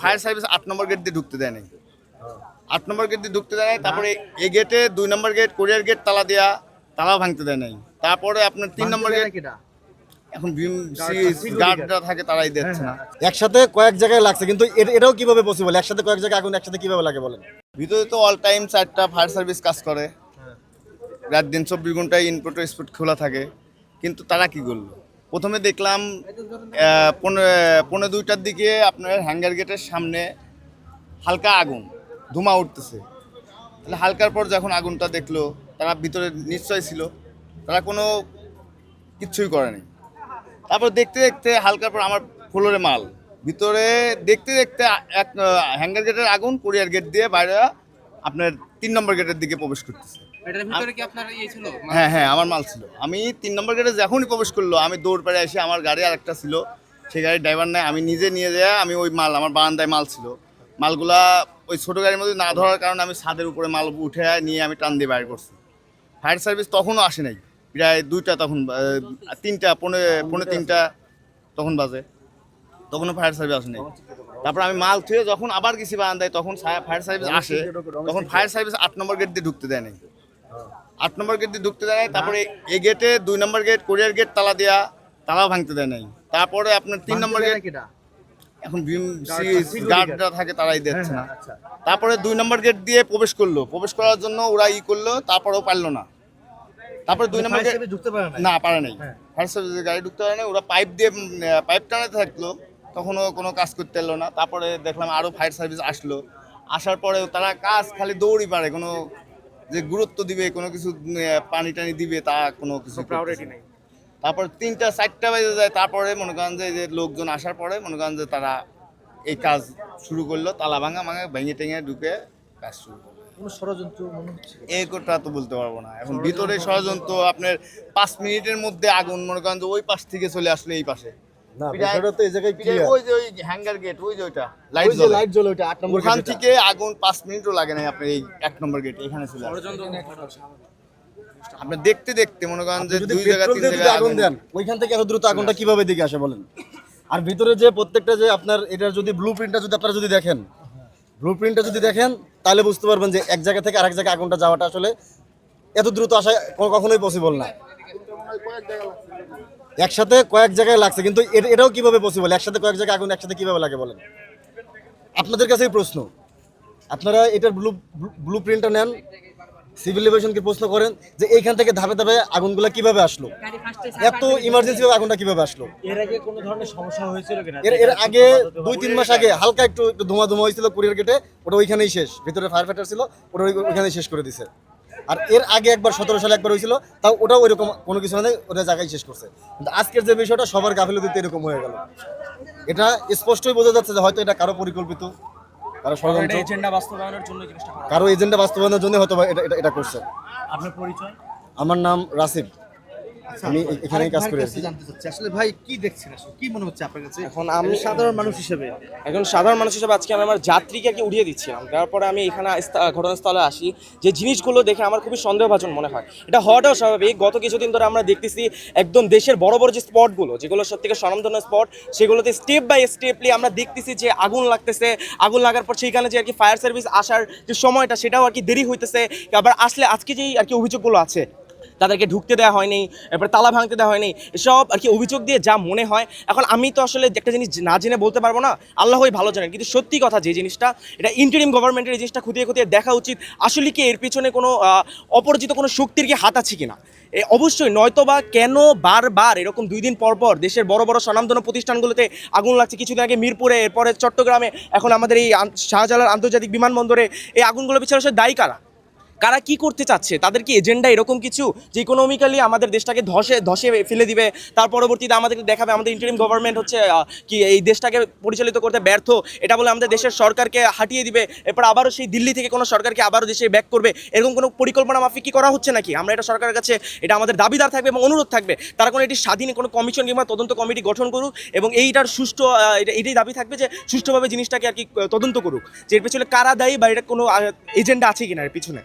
Fire service আট নম্বর gate দিয়ে ঢুকতে দেয় নাই আট নম্বর গেট দিয়ে ঢুকতে দেয় নাই তারপরে এ গেটে দুই নম্বর গেট কোরিয়ার গেট তালা দেওয়া তালা ভাঙতে দেয় নাই। তারপরে আপনার তিন নম্বর গেট এখন গার্ডরা থাকে তারাই দিচ্ছে না। একসাথে কয়েক জায়গায় লাগছে কিন্তু এটাও কীভাবে পসিবল একসাথে কয়েক জায়গায় আগুন একসাথে কীভাবে লাগে বলেন? ভিতরে তো অল টাইম চারটা ফায়ার সার্ভিস কাজ করে। রাত দিন চব্বিশ ঘন্টায় ইনপুট স্পট খোলা থাকে। কিন্তু তারা কি করল? প্রথমে দেখলাম আহ, পৌনে পৌনে দুইটার দিকে আপনার হ্যাঙ্গার গেটের সামনে হালকা আগুন ধুমা উঠতেছে। তাহলে হালকার পর যখন আগুনটা দেখল তারা ভিতরে নিশ্চয় ছিল তারা কোনো কিচ্ছুই করেনি। তারপর দেখতে দেখতে হালকার পর আমার ফ্লোরে মাল ভিতরে দেখতে দেখতে এক হ্যাঙ্গার গেটের আগুন কোরিয়ার গেট দিয়ে বাইরে আপনার তিন নম্বর গেটের দিকে প্রবেশ করতেছে। এটার ভিতরে কি আপনার ইয়ে ছিল? হ্যাঁ হ্যাঁ আমার মাল ছিল। আমি তিন নম্বর গেটে যখনই প্রবেশ করল আমি দৌড় পেরে এসে আমার গাড়ি আরেকটা ছিল। সেই গাড়ির ড্রাইভার নাই আমি নিজে নিয়ে যাই আমি ওই মাল আমার বারান্দায় মাল ছিল। মালগুলা ওই ছোটো গাড়ির মধ্যে না ধরার কারণে আমি ছাদের উপরে মাল উঠে নিয়ে আমি টান দিয়ে বাইর করছি। ফায়ার সার্ভিস তখনও আসে নাই। প্রায় দুইটা তখন তিনটা পৌনে পৌনে তিনটা তখন বাজে। তখনও ফায়ার সার্ভিস আসে নাই। তারপর আমি মাল থুয়ে যখন আবার গেছি বারান্দায় তখন ফায়ার সার্ভিস আসে। তখন ফায়ার সার্ভিস আট নম্বর গেট দিয়ে ঢুকতে দেয় নাই। আট নম্বর গেট দিয়ে ঢুকতে দেয় তারপরে এ গেটে দুই নম্বর গেট কোরিয়ার গেট তালা দেওয়া তালাও ভাঙতে দেয় নাই। তারপরে আপনার তিন নম্বর গেট এখন গার্ডরা থাকে তারাই দিচ্ছে। না তারপরে দুই নম্বর গেট দিয়ে প্রবেশ করল। প্রবেশ করার জন্য ওরা ই করল তারপরেও পারল না। তারপরে দুই নম্বর গেট ঢুকতে পারে না পারে নাই। ফায়ার সার্ভিসের গাড়ি ঢুকতে পারে ওরা পাইপ দিয়ে পাইপ টানাতে থাকল। তখনও কোনো কাজ করতে পারল না। তারপরে দেখলাম আরও ফায়ার সার্ভিস আসলো। আসার পরে তারা কাজ খালি দৌড়ই পারে কোনো যে গুরুত্ব দিবে কোনো কিছু পানি টানি দিবে তা কোনো কিছু প্রায়োরিটি নেই। তারপর তিনটা চারটা বেজে যায় তারপরে মনে করেন যে এই যে লোকজন আসার পরে মনে করেন যে তারা এই কাজ শুরু করল তালা ভাঙা ভাঙা ভেঙে টেঙে ঢুকে কাজ শুরু করল। ষড়যন্ত্র মনে হচ্ছে? এই কথা তো বলতে পারব না। এখন ভিতরে ষড়যন্ত্র আপনার পাঁচ মিনিটের মধ্যে আগুন মনে করেন যে ওই পাশ থেকে চলে আসলো এই পাশে। না বিষয়টা তো এই জায়গায় ক্লিয়ার ওই যে ওই হ্যাঙ্গার গেট ওই যে ওইটা। লাইট ওই লাইট জ্বলে। ওইটা আট নম্বর ওখান থেকে আগুন পাঁচ মিনিটও লাগে না আপনার এই এক নম্বর গেট এখানে চলে আপনি দেখতে দেখতে মনে করেন যে দুই জায়গা তিন দিয়ে আগুন দেন ওইখান থেকে এত দ্রুত আগুনটা কীভাবে দিকে আসে বলেন? আর ভিতরে যে প্রত্যেকটা যে আপনার এটার যদি ব্লু প্রিন্টটা যদি আপনারা যদি দেখেন ব্লু প্রিন্টটা যদি দেখেন তাহলে বুঝতে পারবেন যে এক জায়গা থেকে আরেক জায়গায় আগুনটা যাওয়াটা আসলে এত দ্রুত আসা কখনোই পসিবল না। একসাথে কয়েক জায়গায় লাগছে কিন্তু এটাও কীভাবে পসিবল একসাথে কয়েক জায়গায় আগুন একসাথে কীভাবে লাগে বলেন? আপনাদের কাছেই প্রশ্ন। আপনারা এটার ব্লু ব্লু প্রিন্টটা নেন সিভিল লিভেশনকে প্রশ্ন করেন যে এইখান থেকে ধাপে ধাপে আগুনগুলো কীভাবে আসলো? এত ইমার্জেন্সি আগুনটা কীভাবে আসলো? এর আগে কোনো ধরনের সমস্যা হয়েছিল কিনা? এর এর আগে দুই তিন মাস আগে হালকা একটু একটু ধোঁয়া ধোঁয়া হয়েছিল কুরিয়ার গেটে ওটা ওইখানেই শেষ। ভিতরে ফায়ার ফাইটার ছিল ওটা ওইখানেই শেষ করে দিছে। আর এর আগে একবার সতেরো সালে একবার হয়েছিল তাও ওটাও ওইরকম কোনো কিছু নেই ওটা জায়গায় শেষ করছে। কিন্তু আজকের যে বিষয়টা সবার গাফিলতিতে এরকম হয়ে গেল। এটা স্পষ্টই বোঝা যাচ্ছে যে হয়তো এটা কারও পরিকল্পিত কারও ষড়যন্ত্র এজেন্ডা বাস্তবায়নের জন্য করা এজেন্ডা বাস্তবায়নের জন্য হয়তো এটা এটা- করছে। আপনার পরিচয়? আমার নাম রাসিব। আমি এ- এখানেই কাজ করে জানতে চাচ্ছি আসলে ভাই কি দেখছেন? আসলে কি মনে হচ্ছে আপনার কাছে? এখন আমি সাধারণ মানুষ হিসেবে এখন সাধারণ মানুষ হিসেবে আজকে আমি আমার যাত্রীকে উড়িয়ে দিচ্ছিলাম। তারপরে আমি এখানে ঘটনাস্থলে আসি। যে জিনিসগুলো দেখে আমার খুবই সন্দেহভাজন মনে হয়। এটা হওয়াটাও স্বাভাবিক। গত কিছুদিন ধরে আমরা দেখতেছি একদম দেশের বড় বড় যে স্পটগুলো যেগুলো সব থেকে স্বনামধন্য স্পট সেগুলোতে স্টেপ বাই স্টেপলি আমরা দেখতেছি যে আগুন লাগতেছে। আগুন লাগার পর সেইখানে যে আর কি ফায়ার সার্ভিস আসার যে সময়টা সেটাও আর কি দেরি হইতেছে। আবার আসলে আজকে যেই আর কি অভিযোগগুলো আছে তাদেরকে ঢুকতে দেওয়া হয়নি, এরপরে তালা ভাঙতে দেওয়া হয়নি, এসব আর কি অভিযোগ দিয়ে যা মনে হয়। এখন আমি তো আসলে একটা জিনিস না জেনে বলতে পারব না আল্লাহই ভালো জানেন। কিন্তু সত্যি কথা যে জিনিসটা, এটা ইন্টারিম গভর্নমেন্টের এই জিনিসটা খুঁটিয়ে খুঁটিয়ে দেখা উচিত, আসলে কি এর পিছনে কোনো অপরিচিত কোনো শক্তির কি হাত আছে কিনা? এ অবশ্যই নয়তোবা কেন বারবার এরকম দুই দিন পর পর দেশের বড় বড় স্বনামধন্য প্রতিষ্ঠানগুলোতে আগুন লাগছে? কিছুদিন আগে মিরপুরে, এরপরে চট্টগ্রামে, এখন আমাদের এই শাহজালাল আন্তর্জাতিক বিমানবন্দরে এই আগুনগুলো পিছনে আসলে দায়ী কারা? কারা কি করতে চাচ্ছে? তাদের কি এজেন্ডা এরকম কিছু? যে ইকোনমিক্যালি আমাদের দেশটাকে ধসে ধসে ফেলে দিবে, তার পরবর্তীতে আমাদেরকে দেখাবে, আমাদের ইন্টারিম গভর্নমেন্ট হচ্ছে কি এই দেশটাকে পরিচালিত করতে ব্যর্থ। এটা বলে আমাদের দেশের সরকারকে হাঁটিয়ে দিবে। এরপর আবারও সেই দিল্লি থেকে কোনো সরকারকে আবারও দেশে ব্যাক করবে। এরকম কোনো পরিকল্পনা মাফিক কি করা হচ্ছে নাকি? আমরা এটা সরকারের কাছে, এটা আমাদের দাবিদার থাকবে এবং অনুরোধ থাকবে। তারা কোনো এটি স্বাধীন কোনো কমিশন কিংবা তদন্ত কমিটি গঠন করুক এবং এইটার সুষ্ঠু এটাই দাবি থাকবে যে সুষ্ঠুভাবে জিনিসটাকে আর কি তদন্ত করুক। যে এর পেছনে কারা দায়ী বা এটা কোনো এজেন্ডা আছে কিনা এর পিছনে?